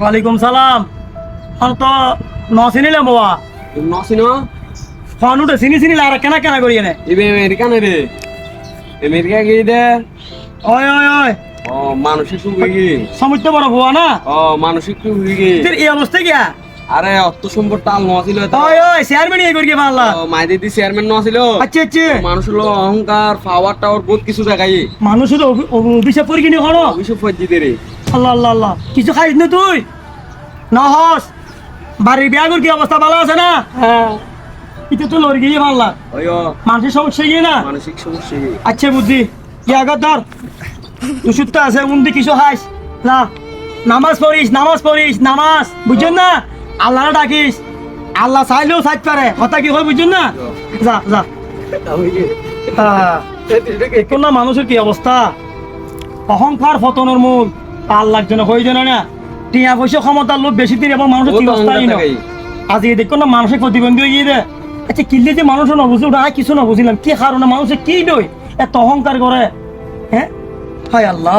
ওয়ালাইকুম সালাম। ফোন তো ন চিনিলাম বাবা নসিনো ফোন উঠে চিনি চিনি আর কেনা কেনা করি এনে। ইবে আমেরিকা না রে আমেরিকা গিয়ে দে। ওই ওই ওই। ও মানসিক সুখী গি সমুদ্র বড় ভুয়া না? ও মানসিক সুখী গি তোর এই অবস্থা গিয়া আরে অর্থ সম্পদ টাল নছিল ওই ওই চেয়ারম্যান এই করি পারলা। মাইদি দি চেয়ারম্যান নছিল আচ্ছা আচ্ছা। মানুষের অহংকার পাওয়ার টাওয়ার বহুত কিছু দেখাই মানুষের অভি- অভি- অভিশাপ করি কিনি হলো অভিষেক ফজ্জি রে। আল্লাহ আল্লাহ আল্লাহ। কিছু খাইস না তুই? নহস বাড়ির বিয়াগুর কি অবস্থা ভালো আছে না? হ্যাঁ। এটা তো লড়ি গিয়ে পারলা। ওই ও, মানুষের সমস্যা গিয়ে না? মানসিক সমস্যা কি? আচ্ছা বুদ্ধি। ইয়া আগত ধর। ওষুধটা আছে উন্দি কিছু খাইস। না নামাজ পড়িস নামাজ পড়িস নামাজ। বুঝছেন না? আল্লাহ ডাকিস। আল্লাহ চাইলেও চাইতে পারে। কথা কি হয় বুঝছেন না? যা যা। এখন না মানুষের কি অবস্থা? অহংকার ফতনের মূল। আল্লাহ জন্য হয়ে যায় না? টিয়া পয়সা ক্ষমতার লোক বেশি দিন এবং মানুষের কি অবস্থা অহংকার দেখাই। আজকে দেখো না মানসিক প্রতিবন্ধী হয়ে গিয়ে আচ্ছা কিনলে যে মানুষ না বুঝে ওটা কিছু না বুঝলাম। কি কারণে মানুষে কি দই এত অহংকার করে। হ্যাঁ? হায় আল্লাহ।